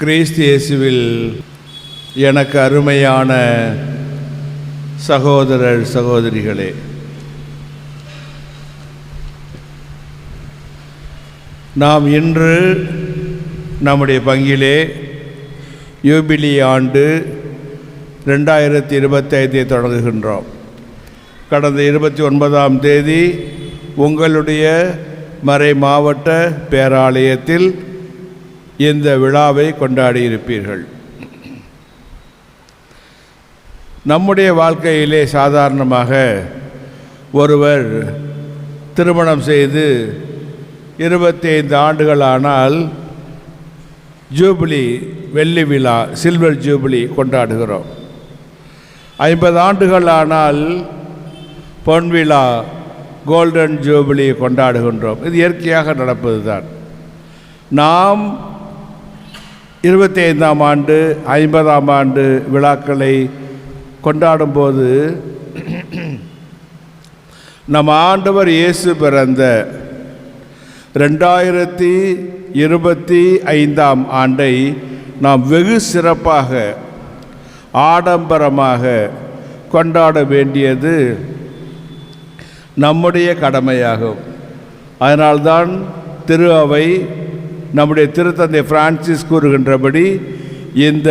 கிறிஸ்து இயேசுவில் எனக்கு அருமையான சகோதரர் சகோதரிகளே நாம் இன்று நம்முடைய பங்கிலே யூபிலி ஆண்டு ரெண்டாயிரத்தி இருபத்தைந்தை தொடங்குகின்றோம். கடந்த இருபத்தி ஒன்பதாம் தேதி உங்களுடைய மறை மாவட்ட பேராலயத்தில் இந்த விழாவை கொண்டாடியிருப்பீர்கள். நம்முடைய வாழ்க்கையிலே சாதாரணமாக ஒருவர் திருமணம் செய்து இருபத்தைந்து ஆண்டுகளானால் ஜூபிலி வெள்ளி விழா சில்வர் ஜூபிலி கொண்டாடுகிறோம். ஐம்பது ஆண்டுகள் ஆனால் பொன் விழா கோல்டன் ஜூபிலி கொண்டாடுகின்றோம். இது இயற்கையாக நடப்பது தான் நாம் இருபத்தி ஐந்தாம் ஆண்டு ஐம்பதாம் ஆண்டு விழாக்களை கொண்டாடும்போது நம் ஆண்டவர் இயேசு பிறந்த ரெண்டாயிரத்தி இருபத்தி ஐந்தாம் ஆண்டை நாம் வெகு சிறப்பாக ஆடம்பரமாக கொண்டாட வேண்டியது நம்முடைய கடமையாகும். அதனால்தான் திரு அவை நம்முடைய திருத்தந்தை பிரான்சிஸ் கூறுகின்றபடி இந்த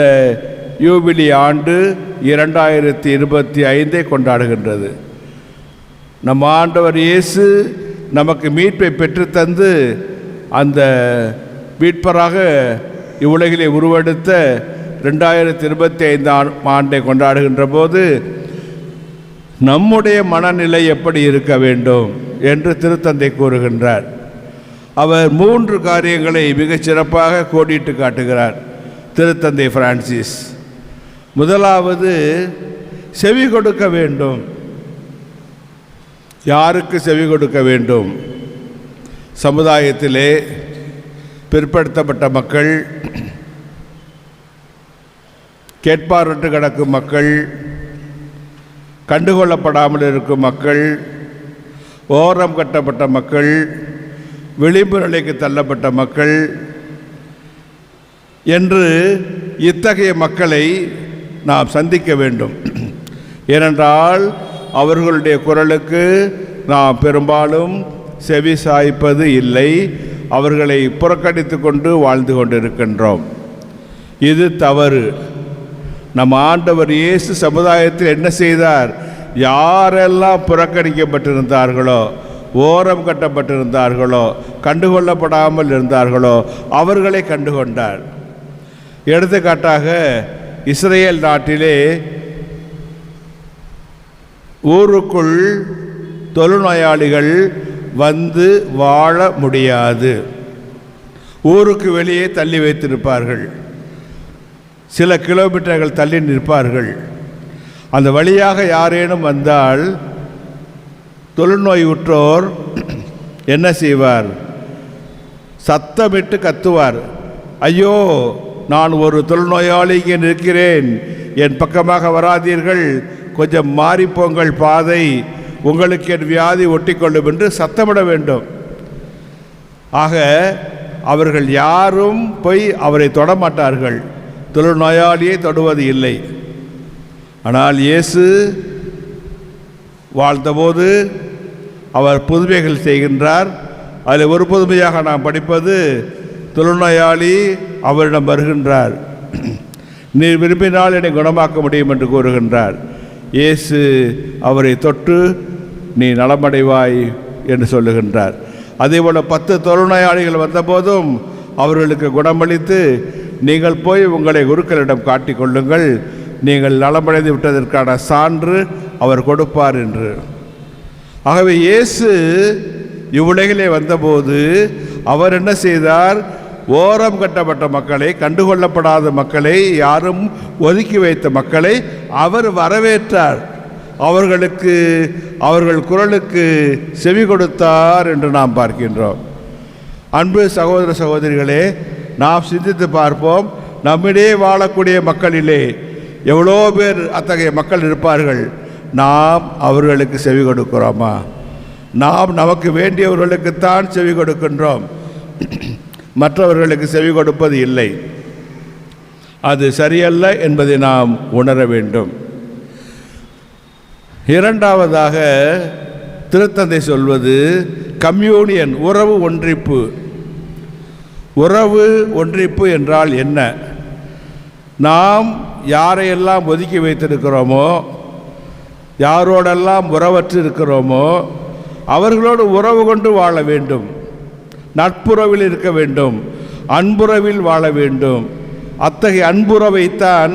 யூபிலி ஆண்டு இரண்டாயிரத்தி இருபத்தி ஐந்தை கொண்டாடுகின்றது. நம் ஆண்டவர் இயேசு நமக்கு மீட்பை பெற்றுத்தந்து அந்த மீட்பராக இவ்வுலகிலே உருவெடுத்த ரெண்டாயிரத்தி இருபத்தி ஐந்தாம் ஆண்டை கொண்டாடுகின்ற போது நம்முடைய மனநிலை எப்படி இருக்க வேண்டும் என்று திருத்தந்தை கூறுகின்றார். அவர் மூன்று காரியங்களை மிகச் சிறப்பாக கோடிட்டு காட்டுகிறார். திருத்தந்தை பிரான்சிஸ். முதலாவது செவி கொடுக்க வேண்டும். யாருக்கு செவி கொடுக்க வேண்டும்? சமுதாயத்திலே பிற்படுத்தப்பட்ட மக்கள் கேட்பாரட்டு கிடக்கும் மக்கள் கண்டுகொள்ளப்படாமல் இருக்கும் மக்கள் ஓரம் கட்டப்பட்ட மக்கள் விளிம்பு நிலைக்கு தள்ளப்பட்ட மக்கள் என்று இத்தகைய மக்களை நாம் சந்திக்க வேண்டும். ஏனென்றால் அவர்களுடைய குரலுக்கு நாம் பெரும்பாலும் செவி சாய்ப்பது இல்லை. அவர்களை புறக்கணித்து கொண்டு வாழ்ந்து கொண்டிருக்கின்றோம். இது தவறு. நம் ஆண்டவர் இயேசு சமுதாயத்தில் என்ன செய்தார்? யாரெல்லாம் புறக்கணிக்கப்பட்டிருந்தார்களோ ஓரம் கட்டப்பட்டிருந்தார்களோ கண்டுகொள்ளப்படாமல் இருந்தார்களோ அவர்களை கண்டுகொண்டார். எடுத்துக்காட்டாக இஸ்ரேல் நாட்டிலே ஊருக்குள் தொழுநோயாளிகள் வந்து வாழ முடியாது. ஊருக்கு வெளியே தள்ளி வைத்திருப்பார்கள். சில கிலோமீட்டர்கள் தள்ளி நிற்பார்கள். அந்த வழியாக யாரேனும் வந்தால் தொழுநோய் உற்றோர் என்ன செய்வார்? சத்தமிட்டு கத்துவார். ஐயோ நான் ஒரு தொழுநோயாளி இங்கே நிற்கிறேன். என் பக்கமாக வராதீர்கள். கொஞ்சம் மாறிப்போங்கள் பாதை. உங்களுக்கு என் வியாதி ஒட்டிக்கொள்ளும் என்று சத்தமிட வேண்டும். ஆக அவர்கள் யாரும் போய் அவரை தொடமாட்டார்கள் தொழுநோயாளியை தொடுவது இல்லை. ஆனால் இயேசு வாழ்ந்தபோது அவர் புதுமைகள் செய்கின்றார். அதில் ஒரு புதுமையாக நாம் படிப்பது தொழுநோயாளி அவரிடம் வருகின்றார். நீ விரும்பினால் என்னை குணமாக்க முடியும் என்று கூறுகின்றார். இயேசு அவரை தொட்டு நீ நலமடைவாய் என்று சொல்லுகின்றார். அதேபோல் பத்து தொழுநோயாளிகள் வந்தபோதும் அவர்களுக்கு குணமளித்து நீங்கள் போய் உங்களை குருக்களிடம் காட்டிக்கொள்ளுங்கள் நீங்கள் நலமடைந்து விட்டதற்கான சான்று அவர் கொடுப்பார் என்று. ஆகவே இயேசு இவ்வுலகிலே வந்தபோது அவர் என்ன செய்தார்? ஓரம் கட்டப்பட்ட மக்களை கண்டுகொள்ளப்படாத மக்களை யாரும் ஒதுக்கி வைத்த மக்களை அவர் வரவேற்றார். அவர்களுக்கு அவர்கள் குரலுக்கு செவி கொடுத்தார் என்று நாம் பார்க்கின்றோம். அன்பு சகோதர சகோதரிகளே நாம் சிந்தித்து பார்ப்போம் நம்மிடையே வாழக்கூடிய மக்களிலே எவ்வளோ பேர் அத்தகைய மக்கள் இருப்பார்கள்? நாம் அவர்களுக்கு செவி கொடுக்கிறோமா? நாம் நமக்கு வேண்டியவர்களுக்குத்தான் செவி கொடுக்கின்றோம். மற்றவர்களுக்கு செவி கொடுப்பது இல்லை. அது சரியல்ல என்பதை நாம் உணர வேண்டும். இரண்டாவதாக திருத்தந்தை சொல்வது கம்யூனியன் உறவு ஒன்றிப்பு. உறவு ஒன்றிப்பு என்றால் என்ன? நாம் யாரையெல்லாம் ஒதுக்கி வைத்திருக்கிறோமோ யாரோடெல்லாம் உறவற்று இருக்கிறோமோ அவர்களோடு உறவு கொண்டு வாழ வேண்டும். நட்புறவில் இருக்க வேண்டும். அன்புறவில் வாழ வேண்டும். அத்தகைய அன்புறவைத்தான்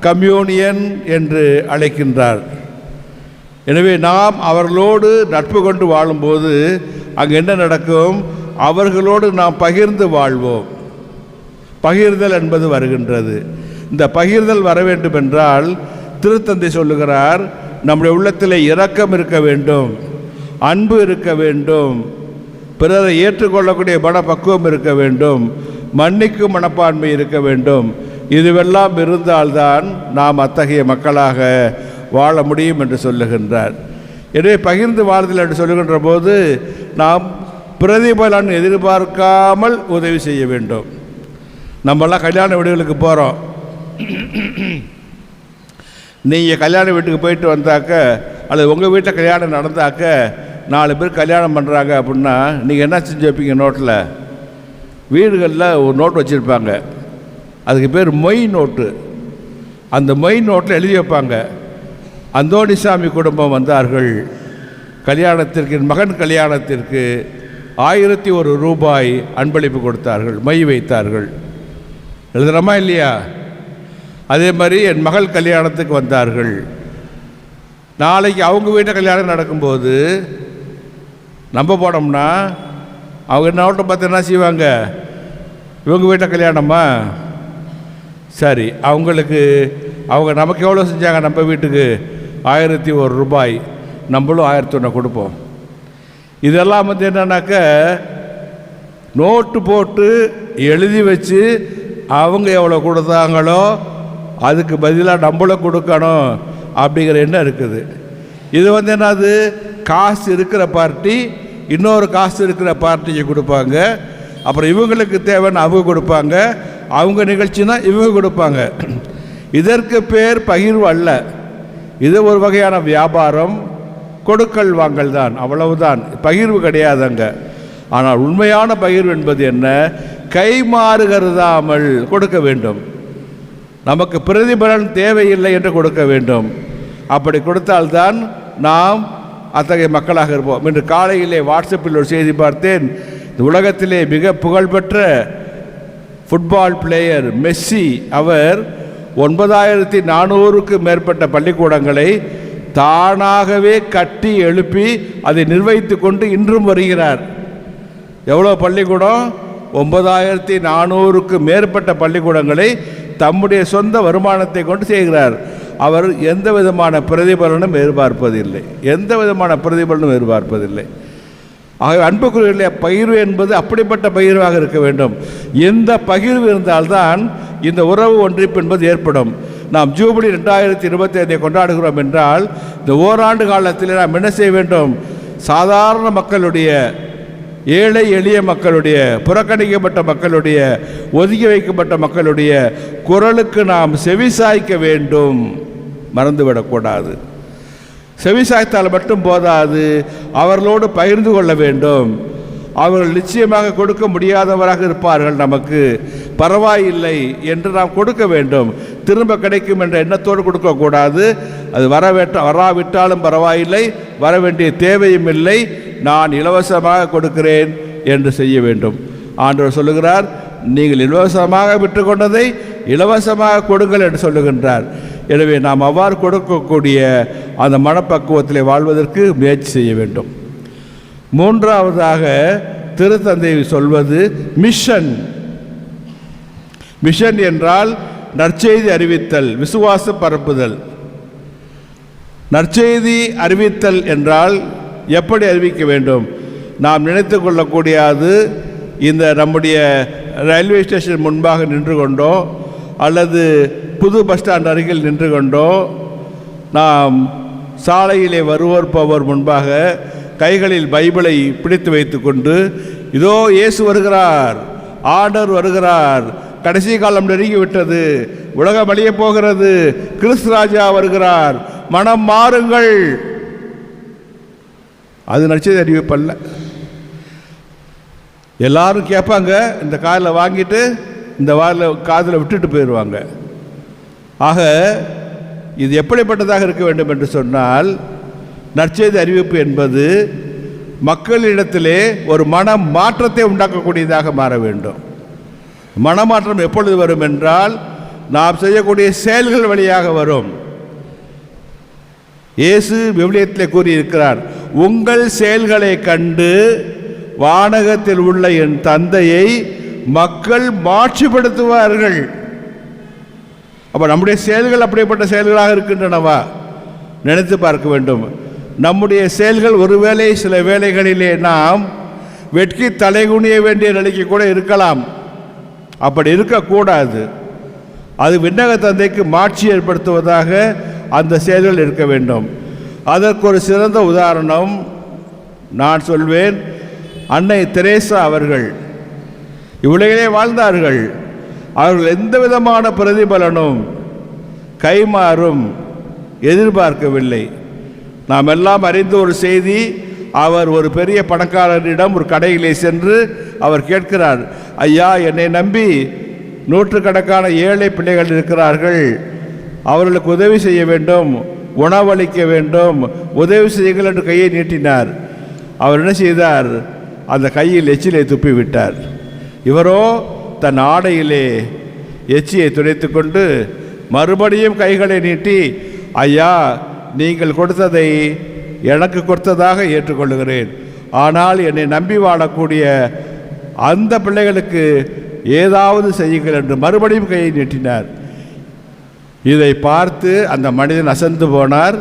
கம்யூனியன் என்று அழைக்கின்றார். எனவே நாம் அவர்களோடு நட்பு கொண்டு வாழும்போது அங்கே என்ன நடக்கும்? அவர்களோடு நாம் பகிர்ந்து வாழ்வோம். பகிர்தல் என்பது வருகின்றது. இந்த பகிர்தல் வர வேண்டும் என்றால் திருத்தந்தை சொல்லுகிறார் நம்முடைய உள்ளத்தில் இரக்கம் இருக்க வேண்டும் அன்பு இருக்க வேண்டும் பிறரை ஏற்றுக்கொள்ளக்கூடிய மனப்பக்குவம் இருக்க வேண்டும் மன்னிக்கும் மனப்பான்மை இருக்க வேண்டும். இதுவெல்லாம் இருந்தால்தான் நாம் அத்தகைய மக்களாக வாழ முடியும் என்று சொல்லுகின்றார். எனவே பகிர்ந்து வாழ்தல் என்று சொல்லுகின்ற போது நாம் பிரதிபலன் எதிர்பார்க்காமல் உதவி செய்ய வேண்டும். நம்மெல்லாம் கல்யாண வீடுகளுக்கு போகிறோம் நீங்கள் கல்யாண வீட்டுக்கு போயிட்டு வந்தாக்க அல்லது உங்கள் வீட்டில் கல்யாணம் நடந்தாக்க நாலு பேர் கல்யாணம் பண்ணுறாங்க அப்படின்னா நீங்கள் என்ன செஞ்சு வைப்பீங்க நோட்டில்? வீடுகளில் ஒரு நோட்டு வச்சுருப்பாங்க. அதுக்கு பேர் மொய் நோட்டு. அந்த மொய் நோட்டில் எழுதி வைப்பாங்க. அந்தோணிசாமி குடும்பம் வந்தார்கள். கல்யாணத்திற்கு மகன் கல்யாணத்திற்கு ஆயிரத்தி ஒரு ரூபாய் அன்பளிப்பு கொடுத்தார்கள். மை வைத்தார்கள். எழுதுகிறோமா இல்லையா? அதே மாதிரி என் மகள் கல்யாணத்துக்கு வந்தார்கள். நாளைக்கு அவங்க வீட்டை கல்யாணம் நடக்கும்போது நம்ம போனோம்னா அவங்க என்ன நோட்டை பார்த்து என்ன செய்வாங்க? இவங்க வீட்டை கல்யாணமா? சரி அவங்களுக்கு அவங்க நமக்கு எவ்வளோ செஞ்சாங்க நம்ம வீட்டுக்கு? ஆயிரத்தி ஒரு ரூபாய். நம்மளும் ஆயிரத்தி ஒன்று கொடுப்போம். இதெல்லாம் வந்து என்னன்னாக்க நோட்டு போட்டு எழுதி வச்சு அவங்க எவ்வளோ கொடுத்தாங்களோ அதுக்கு பதிலாக நம்மளும் கொடுக்கணும் அப்படிங்கிற எண்ணம் இருக்குது. இது வந்து என்னது? காசு இருக்கிற பார்ட்டி இன்னொரு காசு இருக்கிற பார்ட்டிக்கு கொடுப்பாங்க. அப்புறம் இவங்களுக்கு தேவைன்னு அவங்க கொடுப்பாங்க. அவங்க நிகழ்ச்சினா இவங்க கொடுப்பாங்க. இதற்கு பேர் பகிர்வு அல்ல. இது ஒரு வகையான வியாபாரம். கொடுக்கல் வாங்கல் தான் அவ்வளவுதான். பகிர்வு கிடையாதுங்க. ஆனால் உண்மையான பகிர்வு என்பது என்ன? கை கருதாமல் கொடுக்க வேண்டும். நமக்கு பிரதிபலன் தேவையில்லை என்று கொடுக்க வேண்டும். அப்படி கொடுத்தால்தான் நாம் அத்தகைய மக்களாக இருப்போம். இன்று காலையிலே வாட்ஸ்அப்பில் ஒரு செய்தி பார்த்தேன். இந்த உலகத்திலே மிக புகழ்பெற்ற ஃபுட்பால் பிளேயர் மெஸ்ஸி அவர் ஒன்பதாயிரத்தி நானூறுக்கு மேற்பட்ட பள்ளிக்கூடங்களை தானாகவே கட்டி எழுப்பி அதை நிர்வகித்து கொண்டு இன்றும் வருகிறார். எவ்வளோ பள்ளிக்கூடம்? ஒன்பதாயிரத்தி நானூறுக்கு மேற்பட்ட பள்ளிக்கூடங்களை தம்முடைய சொந்த வருமானத்தை கொண்டு செய்கிறார். அவர் எந்த விதமான பிரதிபலனும் எதிர்பார்ப்பதில்லை. எந்த விதமான பிரதிபலனும் எதிர்பார்ப்பதில்லை. ஆகவே அன்புக்குரிய பகிர்வு என்பது அப்படிப்பட்ட பகிர்வாக இருக்க வேண்டும். எந்த பகிர்வு இருந்தால்தான் இந்த உறவு ஒன்றிப்பு என்பது ஏற்படும். நாம் ஜூபிலி ரெண்டாயிரத்தி இருபத்தி ஐந்தை கொண்டாடுகிறோம் என்றால் இந்த ஓராண்டு காலத்தில் நாம் என்ன செய்ய வேண்டும்? சாதாரண மக்களுடைய ஏழை எளிய மக்களுடைய புறக்கணிக்கப்பட்ட மக்களுடைய ஒதுக்கி வைக்கப்பட்ட மக்களுடைய குரலுக்கு நாம் செவிசாய்க்க வேண்டும். மறந்துவிடக்கூடாது. செவிசாய்த்தால் மட்டும் போதாது. அவர்களோடு பகிர்ந்து கொள்ள வேண்டும். அவர்கள் நிச்சயமாக கொடுக்க முடியாதவராக இருப்பார்கள் நமக்கு. பரவாயில்லை என்று நாம் கொடுக்க வேண்டும். திரும்ப கிடைக்கும் என்ற எண்ணத்தோடு கொடுக்கக்கூடாது. அது வரவேற்ற வராவிட்டாலும் பரவாயில்லை. வர வேண்டிய தேவையும் இல்லை. நான் இலவசமாக கொடுக்கிறேன் என்று செய்ய வேண்டும். ஆண்டவர் சொல்லுகிறார் நீங்கள் இலவசமாக விட்டுக்கொண்டதை இலவசமாக கொடுங்கள் என்று சொல்லுகின்றார். எனவே நாம் அவ்வாறு கொடுக்கக்கூடிய அந்த மனப்பக்குவத்தில் வாழ்வதற்கு முயற்சி செய்ய வேண்டும். மூன்றாவதாக திருத்தந்தை சொல்வது மிஷன் மிஷன் என்றால் நற்செய்தி அறிவித்தல் விசுவாச பரப்புதல். நற்செய்தி அறிவித்தல் என்றால் எப்படி அறிவிக்க வேண்டும்? நாம் நினைத்து கொள்ளக்கூடியது இந்த நம்முடைய ரயில்வே ஸ்டேஷன் முன்பாக நின்று கொண்டோ அல்லது புது பஸ் ஸ்டாண்ட் அருகில் நின்று கொண்டோ நாம் சாலையிலே வருவோர் போவோர் முன்பாக கைகளில் பைபிளை பிடித்து வைத்துக்கொண்டு இதோ இயேசு வருகிறார் ஆர்டர் வருகிறார் கடைசி காலம் நெருங்கி விட்டது உலகம் அழிய போகிறது. கிறிஸ்து ராஜா வருகிறார். மனம் மாறுங்கள். அது நச்சது அறிவிப்பல்ல எல்லாரும் கேட்பாங்க இந்த காதில் வாங்கிட்டு இந்த வாரில் காதில் விட்டுட்டு போயிடுவாங்க. ஆக இது எப்படிப்பட்டதாக இருக்க வேண்டும் என்று சொன்னால் நற்செய்தி அறிவிப்பு என்பது மக்களிடத்திலே ஒரு மன மாற்றத்தை உண்டாக்கக்கூடியதாக மாற வேண்டும். மனமாற்றம் எப்பொழுது வரும் என்றால் நாம் செய்யக்கூடிய செயல்கள் வழியாக வரும். இயேசு விவிலியத்தில் கூறியிருக்கிறார் உங்கள் செயல்களை கண்டு வானகத்தில் உள்ள என் தந்தையை மக்கள் மாட்சிப்படுத்துவார்கள். அப்போ நம்முடைய செயல்கள் அப்படிப்பட்ட செயல்களாக இருக்கின்றனவா? நினைத்து பார்க்க வேண்டும். நம்முடைய செயல்கள் ஒருவேளை சில வேளைகளிலே நாம் வெட்கி தலைகுனிய வேண்டிய நிலைக்கு கூட இருக்கலாம். அப்படி இருக்கக்கூடாது. அது விண்ணக தந்தைக்கு மாட்சி ஏற்படுத்துவதாக அந்த செயல்கள் இருக்க வேண்டும். அதற்கு ஒரு சிறந்த உதாரணம் நான் சொல்வேன். அன்னை தெரேசா அவர்கள். இவ்வுலகிலே வாழ்ந்தார்கள். அவர்கள் எந்த விதமான பிரதிபலனும் கைமாறும் எதிர்பார்க்கவில்லை. நாம் எல்லாம் அறிந்த ஒரு செய்தி அவர் ஒரு பெரிய பணக்காரரிடம் ஒரு கடையிலே சென்று அவர் கேட்கிறார் ஐயா என்னை நம்பி நூற்றுக்கணக்கான ஏழை பிள்ளைகள் இருக்கிறார்கள். அவர்களுக்கு உதவி செய்ய வேண்டும் உணவளிக்க வேண்டும் உதவி செய்யுங்கள் என்று கையை நீட்டினார். அவர் என்ன செய்தார்? அந்த கையில் எச்சிலை துப்பிவிட்டார். இவரோ தன் ஆடையிலே எச்சியை துடைத்து கொண்டு மறுபடியும் கைகளை நீட்டி ஐயா நீங்கள் கொடுத்ததை எனக்கு கொடுத்ததாக ஏற்றுக்கொள்கிறேன் ஆனால் என்னை நம்பி வாழக்கூடிய அந்த பிள்ளைகளுக்கு ஏதாவது செய்யுங்கள் என்று மறுபடியும் கையை நீட்டினார். இதை பார்த்து அந்த மனிதன் அசந்து போனார்.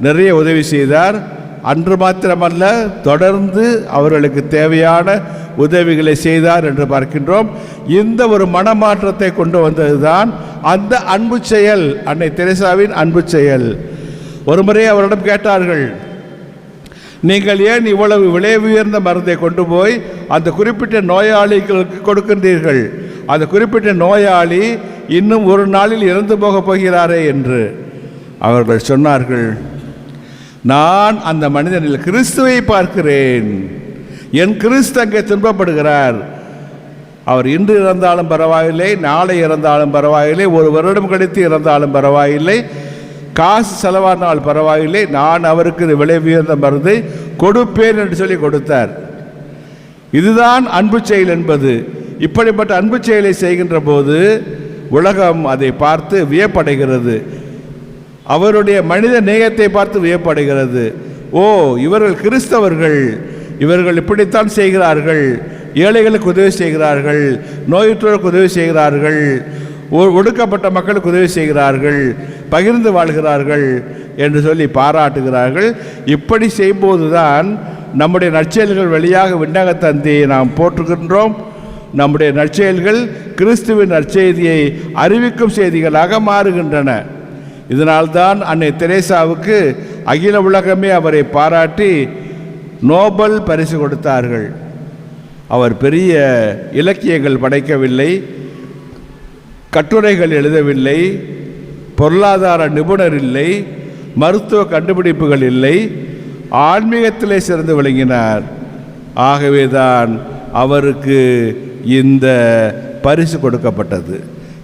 நிறைய உதவி செய்தார். அன்று மாத்திரமல்ல தொடர்ந்து அவர்களுக்கு தேவையான உதவிகளை செய்தார் என்று பார்க்கின்றோம். இந்த ஒரு மனமாற்றத்தை கொண்டு வந்ததுதான் அந்த அன்பு செயல் அன்னை தெரேசாவின் அன்பு செயல். ஒருமுறை அவரிடம் கேட்டார்கள் நீங்கள் ஏன் இவ்வளவு விலை உயர்ந்த மருந்தை கொண்டு போய் அந்த குறிப்பிட்ட நோயாளிகளுக்கு கொடுக்கின்றீர்கள்? அந்த குறிப்பிட்ட நோயாளி இன்னும் ஒரு நாளில் இறந்து போகப் போகிறாரே என்று அவர்கள் சொன்னார்கள். நான் அந்த மனிதனில் கிறிஸ்துவை பார்க்கிறேன். என் கிறிஸ்து அங்கே துன்பப்படுகிறார். அவர் இன்று இறந்தாலும் பரவாயில்லை நாளை இறந்தாலும் பரவாயில்லை ஒரு வருடம் கழித்து இறந்தாலும் பரவாயில்லை. காசு செலவானால் பரவாயில்லை நான் அவருக்கு விலை உயர்ந்த மருந்தை கொடுப்பேன் என்று சொல்லி கொடுத்தார். இதுதான் அன்பு செயல் என்பது. இப்படிப்பட்ட அன்பு செயலை செய்கின்ற போது உலகம் அதை பார்த்து வியப்படைகிறது. அவருடைய மனித நேயத்தை பார்த்து வியப்படைகிறது. ஓ இவர்கள் கிறிஸ்தவர்கள் இவர்கள் இப்படித்தான் செய்கிறார்கள் ஏழைகளுக்கு உதவி செய்கிறார்கள் நோயுற்றோருக்கு உதவி செய்கிறார்கள் ஒ- ஒடுக்கப்பட்ட மக்களுக்கு உதவி செய்கிறார்கள் பகிர்ந்து வாழ்கிறார்கள் என்று சொல்லி பாராட்டுகிறார்கள். இப்படி செய்யும்போதுதான் நம்முடைய நற்செயல்கள் வழியாக விண்ணகத்தந்தியை நாம் போற்றுகின்றோம். நம்முடைய நற்செயல்கள் கிறிஸ்துவின் நற்செய்தியை அறிவிக்கும் செய்திகளாக மாறுகின்றன. இதனால்தான் அன்னை தெரேசாவுக்கு அகில உலகமே அவரை பாராட்டி நோபல் பரிசு கொடுத்தார்கள். அவர் பெரிய இலக்கியங்கள் படைக்கவில்லை கட்டுரைகள் எழுதவில்லை பொருளாதார நிபுணர் இல்லை மருத்துவ கண்டுபிடிப்புகள் இல்லை ஆன்மீகத்திலே சிறந்து விளங்கினார். ஆகவேதான் அவருக்கு இந்த பரிசு கொடுக்கப்பட்டது.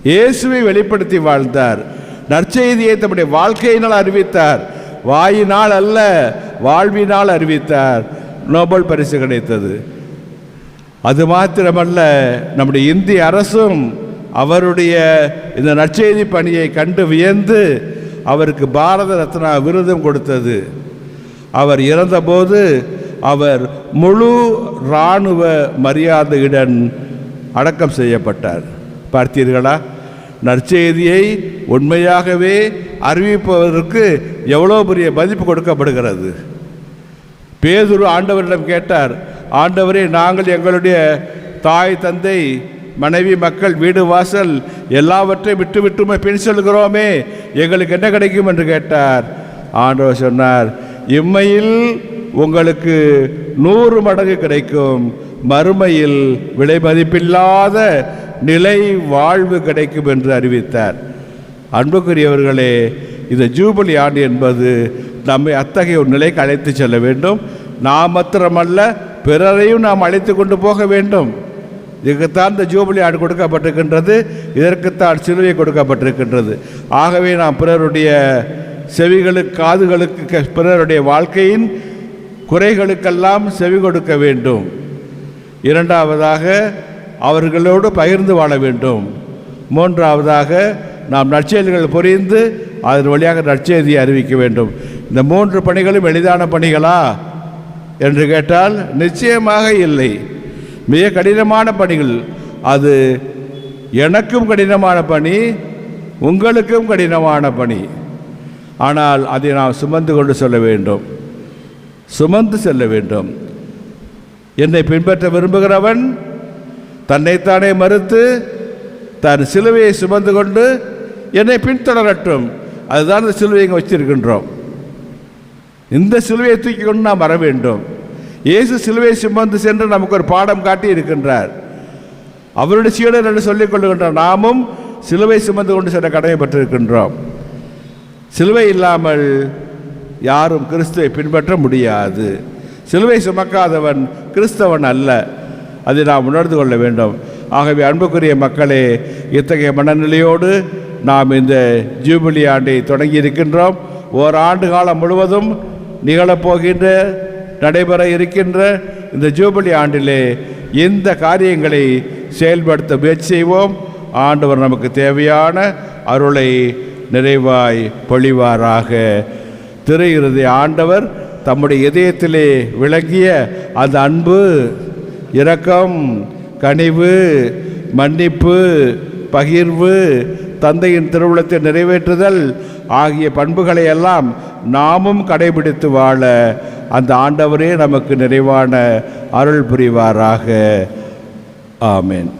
இயேசுவை வெளிப்படுத்தி வாழ்ந்தார். நற்செய்தியை தம்முடைய வாழ்க்கையினால் அறிவித்தார். வாயினால் அல்ல வாழ்வினால் அறிவித்தார். நோபல் பரிசு கிடைத்தது. அது மாத்திரமல்ல நம்முடைய இந்திய அரசும் அவருடைய இந்த நற்செய்தி பணியை கண்டு வியந்து அவருக்கு பாரத ரத்னா விருதம் கொடுத்தது. அவர் இறந்தபோது அவர் முழு இராணுவ மரியாதையுடன் அடக்கம் செய்யப்பட்டார். பார்த்தீர்களா? நற்செய்தியை உண்மையாகவே அறிவிப்பவருக்கு எவ்வளோ பெரிய மதிப்பு கொடுக்கப்படுகிறது. பேதுரு ஆண்டவரிடம் கேட்டார் ஆண்டவரே நாங்கள் எங்களுடைய தாய் தந்தை மனைவி மக்கள் வீடு வாசல் எல்லாவற்றையும் விட்டு விட்டுமே பின் செல்கிறோமே எங்களுக்கு என்ன கிடைக்கும் என்று கேட்டார். ஆண்டவர் சொன்னார் இம்மையில் உங்களுக்கு நூறு மடங்கு கிடைக்கும். மறுமையில் விலை மதிப்பில்லாத நிலை வாழ்வு கிடைக்கும் என்று அறிவித்தார். அன்புக்குரியவர்களே இந்த ஜூபிலி ஆண்டு என்பது நம்மை அத்தகைய ஒரு நிலைக்கு அழைத்து செல்ல வேண்டும். நாம் மாத்திரமல்ல பிறரையும் நாம் அழைத்து கொண்டு போக வேண்டும். இதுக்குத்தான் இந்த ஜூபிலி ஆண்டு கொடுக்கப்பட்டிருக்கின்றது. இதற்குத்தான் சிலுவை கொடுக்கப்பட்டிருக்கின்றது. ஆகவே நாம் பிறருடைய செவிகளுக்கு காதுகளுக்கு பிறருடைய வாழ்க்கையின் குறைகளுக்கெல்லாம் செவி கொடுக்க வேண்டும். இரண்டாவதாக அவர்களோடு பகிர்ந்து வாழ வேண்டும். மூன்றாவதாக நாம் நற்செயல்கள் புரிந்து அதன் வழியாக நற்செய்தியை அறிவிக்க வேண்டும். இந்த மூன்று பணிகளும் எளிதான பணிகளா? என்று கேட்டால் நிச்சயமாக இல்லை. மிக கடினமான பணிகள். அது எனக்கும் கடினமான பணி உங்களுக்கும் கடினமான பணி. ஆனால் அதை நாம் சுமந்து கொண்டு செல்ல வேண்டும். சுமந்து செல்ல வேண்டும். என்னை பின்பற்ற விரும்புகிறவன் தன்னைத்தானே மறுத்து தன் சிலுவையை சுமந்து கொண்டு என்னை பின்தொடரட்டும். அதுதான் இந்த சிலுவையை இங்கே வச்சிருக்கின்றோம். இந்த சிலுவையை தூக்கி கொண்டு நாம் வர வேண்டும். இயேசு சிலுவை சுமந்து சென்று நமக்கு ஒரு பாடம் காட்டி இருக்கின்றார். அவருடைய சீடர் என்று சொல்லிக் கொள்கின்றார் நாமும் சிலுவை சுமந்து கொண்டு சென்ற கடமை பெற்றிருக்கின்றோம். சிலுவை இல்லாமல் யாரும் கிறிஸ்துவை பின்பற்ற முடியாது. சிலுவை சுமக்காதவன் கிறிஸ்தவன் அல்ல. அதை நாம் உணர்ந்து கொள்ள வேண்டும். ஆகவே அன்புக்குரிய மக்களே இத்தகைய மனநிலையோடு நாம் இந்த ஜூபிலி ஆண்டை தொடங்கி இருக்கின்றோம். ஓராண்டு காலம் முழுவதும் நிகழப்போகின்ற நடைபெற இருக்கின்ற இந்த ஜூபிலி ஆண்டிலே இந்த காரியங்களை செயல்படுத்த முயற்சி செய்வோம். ஆண்டவர் நமக்கு தேவையான அருளை நிறைவாய் பொழிவாராக. திரு இறுதி ஆண்டவர் தம்முடைய இதயத்திலே விளங்கிய அந்த அன்பு இரக்கம் கனிவு மன்னிப்பு பகிர்வு தந்தையின் திருவிழத்தை நிறைவேற்றுதல் ஆகிய பண்புகளை எல்லாம் நாமும் கடைபிடித்து வாழ அந்த ஆண்டவரே நமக்கு நிறைவான அருள் புரிவாராக. ஆமேன்.